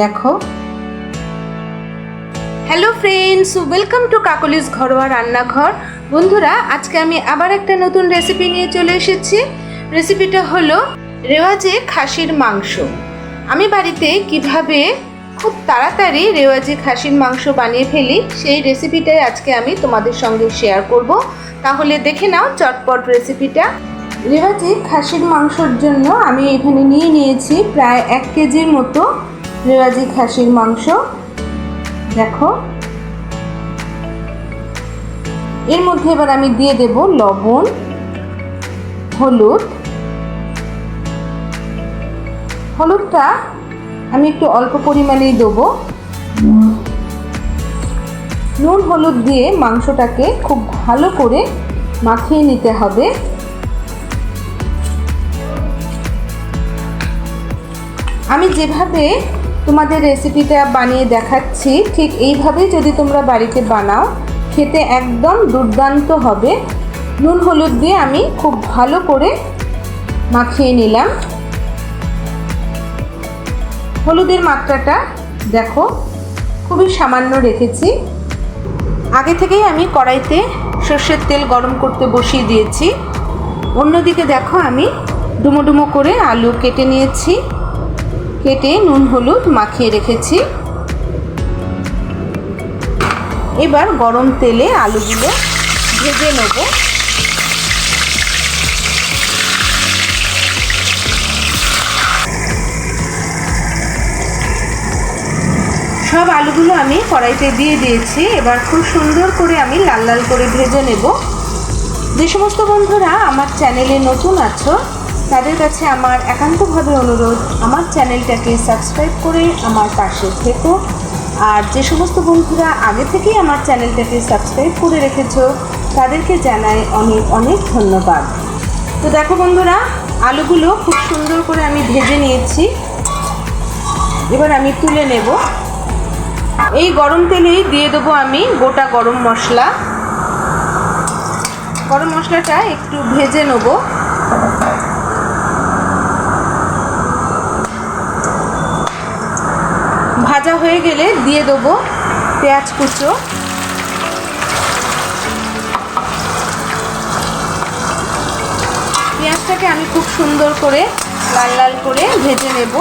দেখো। Hello friends welcome to Kakoli's ঘরোয়া রান্নাঘর। বন্ধুরা, আজকে আমি আবার একটা নতুন রেসিপি নিয়ে চলে এসেছি। রেসিপিটা হলো রেওয়াজে খাসির মাংস। আমি বাড়িতে কীভাবে খুব তাড়াতাড়ি রেওয়াজি খাসির মাংস বানিয়ে ফেলি, সেই রেসিপিটাই আজকে আমি তোমাদের সঙ্গে শেয়ার করব। তাহলে দেখে নাও চটপট রেসিপিটা রেওয়াজি খাসির মাংসর জন্য আমি এখানে নিয়ে নিয়েছি প্রায় এক কেজির মতো রেওয়াজি খাসির মাংস। দেখো। এর মধ্যে এবার আমি দিয়ে দেব লবণ, হলুদ। হলুদটা আমি একটু অল্প পরিমাণেই দেবো। নুন, হলুদ দিয়ে মাংসটাকে খুব ভালো করে মাখিয়ে নিতে হবে। আমি যেভাবে তোমাদের রেসিপিটা বানিয়ে দেখাচ্ছি। ঠিক এইভাবেই যদি তোমরা বাড়িতে বানাও, খেতে একদম দুর্দান্ত হবে। নুন, হলুদ দিয়ে আমি খুব ভালো করে মাখিয়ে নিলাম। হলুদের মাত্রাটা দেখো, খুবই সামান্য রেখেছি। আগে থেকেই আমি কড়াইতে সর্ষের তেল গরম করতে বসিয়ে দিয়েছি। অন্যদিকে দেখো আমি ডুমো ডুমো করে আলু কেটে নিয়েছি। কেটে নুন হলুদ মাখিয়ে রেখেছি। এবার গরম তেলে আলুগুলো ভেজে নেব। সব আলুগুলো আমি কড়াইতে দিয়ে দিয়েছি। এবার খুব সুন্দর করে আমি লাল লাল করে ভেজে নেব। যে সমস্ত বন্ধুরা আমার চ্যানেলে নতুন আছো তাদের কাছে আমার একান্তভাবে অনুরোধ, আমার চ্যানেলটাকে সাবস্ক্রাইব করে আমার পাশে থেকো। আর যে সমস্ত বন্ধুরা আগে থেকেই আমার চ্যানেলটাকে সাবস্ক্রাইব করে রেখেছ, তাদেরকে জানাই অনেক অনেক ধন্যবাদ। তো দেখো বন্ধুরা, আলুগুলো খুব সুন্দর করে আমি ভেজে নিয়েছি। এবার আমি তুলে নেব। এই গরম তেলেই দিয়ে দেবো আমি গোটা গরম মশলা। গরম মশলাটা একটু ভেজে নেব। ভাজা হয়ে গেলে দিয়ে দেবো পেঁয়াজ কুচো। পেঁয়াজটাকে আমি খুব সুন্দর করে লাল লাল করে ভেজে নেব।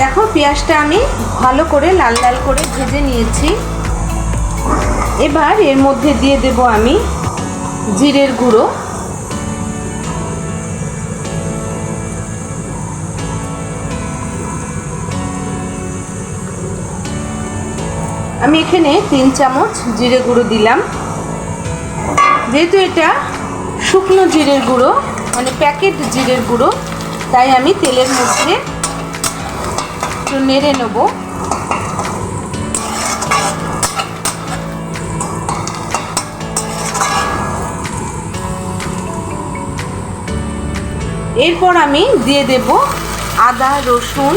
দেখো পেঁয়াজটা আমি ভালো করে লাল লাল করে ভেজে নিয়েছি। এবার এর মধ্যে দিয়ে দেব আমি জিরের গুঁড়ো। আমি এখানে তিন চামচ জিরে গুঁড়ো দিলাম। যেহেতু এটা শুকনো জিরের গুঁড়ো মানে প্যাকেট জিরের গুঁড়ো, তাই আমি তেলের মধ্যে একটু নেড়ে নেব। এরপর আমি দিয়ে দেব আদা, রসুন,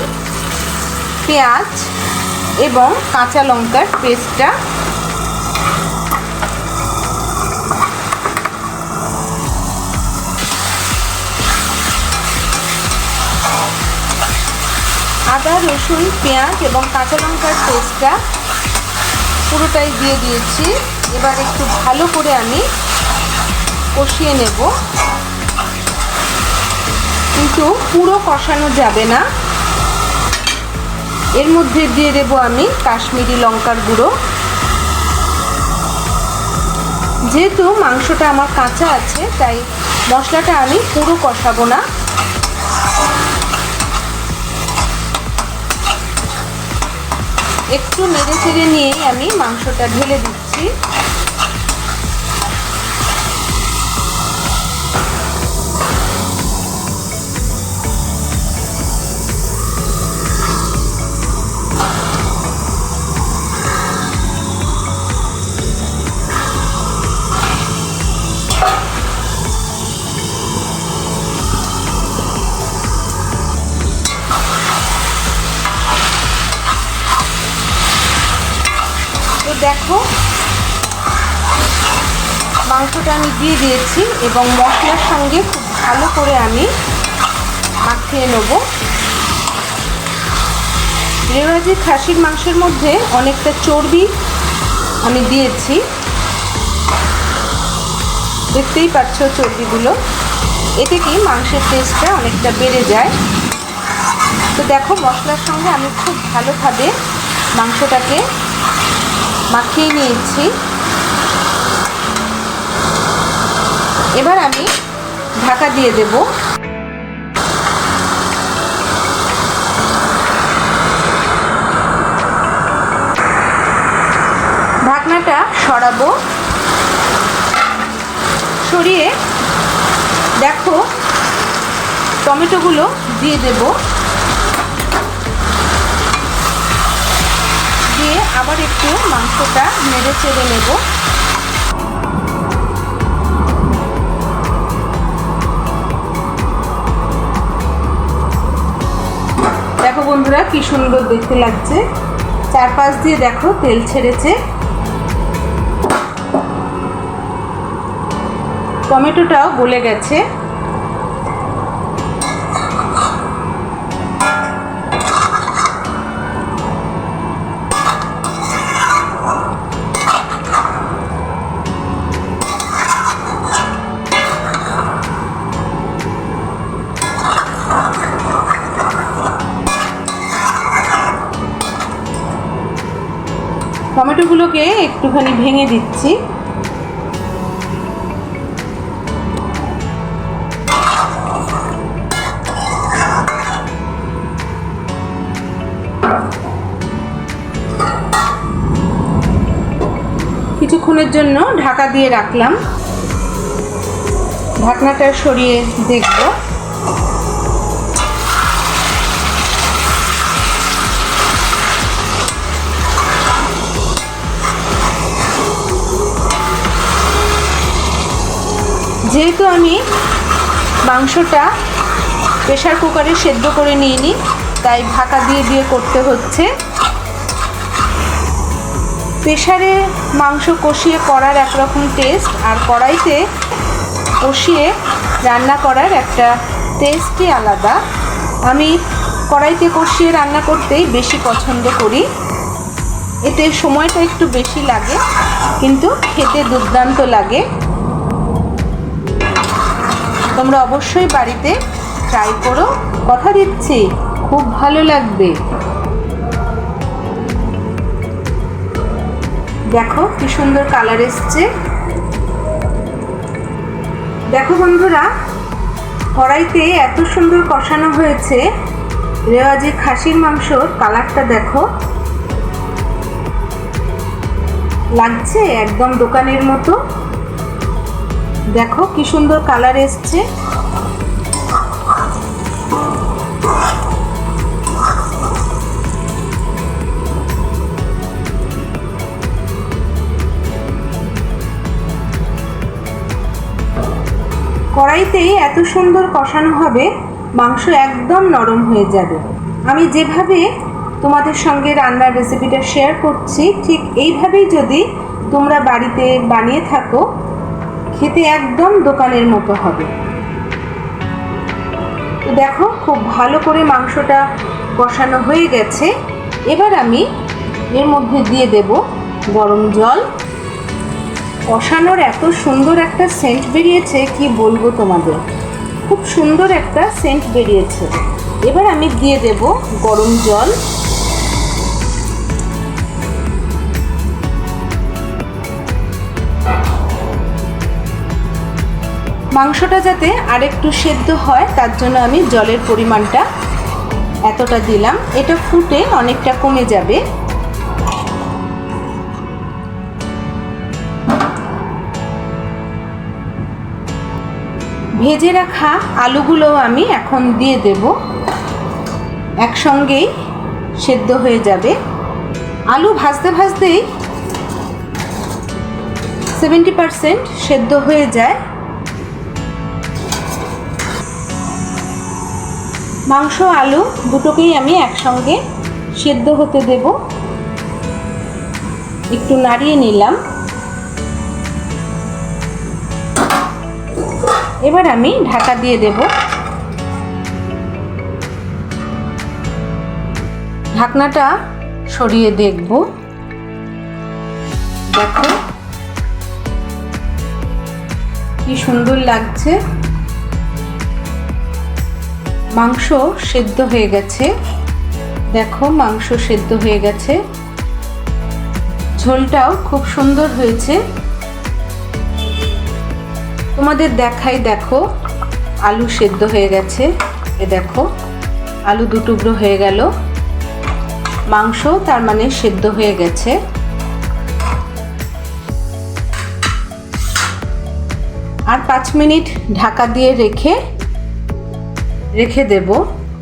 পেঁয়াজ এবং কাঁচা লঙ্কার পেস্টটা। আদা, রসুন, পেঁয়াজ এবং কাঁচা লঙ্কার পেস্টটা পুরোটাই দিয়ে দিয়েছি। এবার একটু ভালো করে আমি কষিয়ে নেব। কিন্তু পুরো কষানো যাবে না। এর মধ্যে দিয়ে দেবো আমি কাশ্মীরি লঙ্কার গুঁড়ো। যেহেতু মাংসটা আমার কাঁচা আছে, তাই মশলাটা আমি পুরো কষাবো না। একটু নেড়ে চেড়ে নিয়েই আমি মাংসটা ঢেলে দিচ্ছি। দেখো। মাংসটা আমি দিয়ে দিয়েছি এবং মশলার সঙ্গে খুব ভালো করে আমি মাখিয়ে নেব। রেওয়াজি খাসির মাংসের মধ্যে অনেকটা চর্বি আমি দিয়েছি। দেখতেই পাচ্ছ চর্বিগুলো। এতে কি মাংসের টেস্টটা অনেকটা বেড়ে যায়। তো দেখো, মশলার সঙ্গে আমি খুব ভালোভাবে মাংসটাকে মাখিয়ে নিয়েছি। এবার আমি ঢাকা দিয়ে দেব। ঢাকনাটা সরাবো। সরিয়ে দেখো টমেটোগুলো দিয়ে দেব। আবার একটু মাংসটা নেড়ে চেড়ে নেব। দেখো বন্ধুরা, কি সুন্দর দেখতে লাগছে। চারপাশ দিয়ে দেখো তেল ছেড়েছে। টমেটোটাও গলে গেছে। একটুখানি ভেঙে দিচ্ছি। কিছুক্ষণের জন্য ঢাকা দিয়ে রাখলাম। ঢাকনাটা সরিয়ে দেখব। যেহেতু আমি মাংসটা প্রেশার কুকারে সেদ্ধ করে নিয়ে নিই তাই ঢাকা দিয়ে দিয়ে করতে হচ্ছে। প্রেশারে মাংস কষিয়ে করার একরকম টেস্ট আর কড়াইতে কষিয়ে রান্না করার একটা টেস্টই আলাদা। আমি কড়াইতে কষিয়ে রান্না করতেই বেশি পছন্দ করি। এতে সময়টা একটু বেশি লাগে, কিন্তু খেতে দুর্দান্ত লাগে। তোমরা অবশ্যই বাড়িতে ট্রাই করো। কথা দিচ্ছি, খুব ভালো লাগবে। দেখো কি সুন্দর কালার এসছে। দেখো বন্ধুরা, কড়াইতে এত সুন্দর কষানো হয়েছে। রেওয়াজি খাসির মাংসর কালারটা দেখো। লাগছে একদম দোকানের মতো। দেখো কি সুন্দর কালার এসছে। কড়াইতেই এত সুন্দর কষানো হবে, মাংস একদম নরম হয়ে যাবে। আমি যেভাবে তোমাদের সঙ্গে রান্নার রেসিপিটা শেয়ার করছি, ঠিক এইভাবেই যদি তোমরা বাড়িতে বানিয়ে থাকো খেতে একদম দোকানের মতো হবে। তো দেখো, খুব ভালো করে মাংসটা কষানো হয়ে গেছে। এবার আমি এর মধ্যে দিয়ে দেব গরম জল। কষানোর এত সুন্দর একটা সেন্ট বেরিয়েছে, কি বলব তোমাদের? খুব সুন্দর একটা সেন্ট বেরিয়েছে। এবার আমি দিয়ে দেব গরম জল। মাংসটা যাতে আরেকটু সেদ্ধ হয়, তার জন্য আমি জলের পরিমাণটা এতটা দিলাম। এটা ফুটে অনেকটা কমে যাবে। ভেজে রাখা আলুগুলোও আমি এখন দিয়ে দেব। একসঙ্গেই সেদ্ধ হয়ে যাবে। আলু ভাজতে ভাজতেই সেভেন্টি পারসেন্ট সেদ্ধ হয়ে যায়। মাংস, আলু দুটোকেই আমি একসঙ্গে সেদ্ধ হতে দেব। একটু নাড়িয়ে নিলাম। এবার আমি ঢাকা দিয়ে দেব। ঢাকনাটা সরিয়ে দেখব। দেখো কি সুন্দর লাগছে। মাংস সেদ্ধ হয়ে গেছে। দেখো, মাংস সেদ্ধ হয়ে গেছে। ঝোলটাও খুব সুন্দর হয়েছে। তোমাদের দেখাই, দেখো, আলু সেদ্ধ হয়ে গেছে। এ দেখো, আলু দুটুকরো হয়ে গেল। মাংস তার মানে সেদ্ধ হয়ে গেছে। আর পাঁচ মিনিট ঢাকা দিয়ে রেখে রেখে দেব।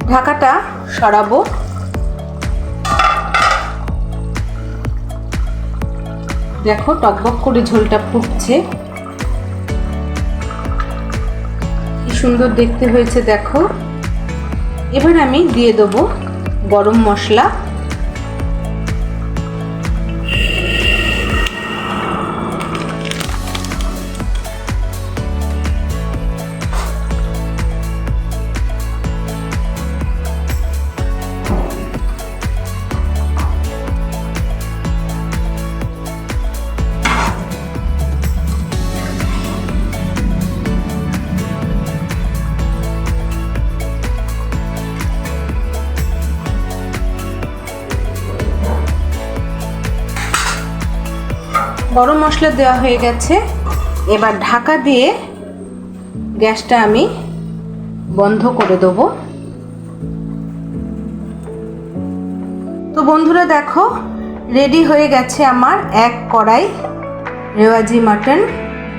ঢাকাটা সরাবো। দেখো, টকবক করে ঝোলটা ফুটছে। কি সুন্দর দেখতে হয়েছে, দেখো। এবার আমি দিয়ে দেবো গরম মশলা। গরম মশলা দেওয়া হয়ে গেছে। এবার ঢাকা দিয়ে গ্যাসটা আমি বন্ধ করে দেবো। তো বন্ধুরা দেখো, রেডি হয়ে গেছে আমার এক কড়াই রেওয়াজি মাটন।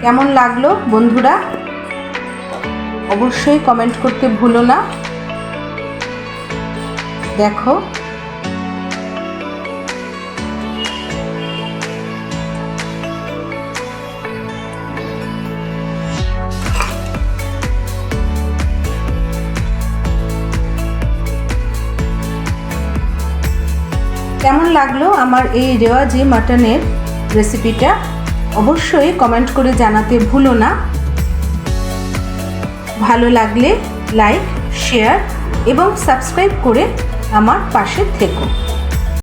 কেমন লাগল বন্ধুরা? অবশ্যই কমেন্ট করতে ভুলো না। দেখো কেমন লাগল আমার এই রেওয়াজি মাটনের রেসিপিটা অবশ্যই কমেন্ট করে জানাতে ভুলো না। ভালো লাগলে লাইক, শেয়ার এবং সাবস্ক্রাইব করে আমার পাশে থেকো।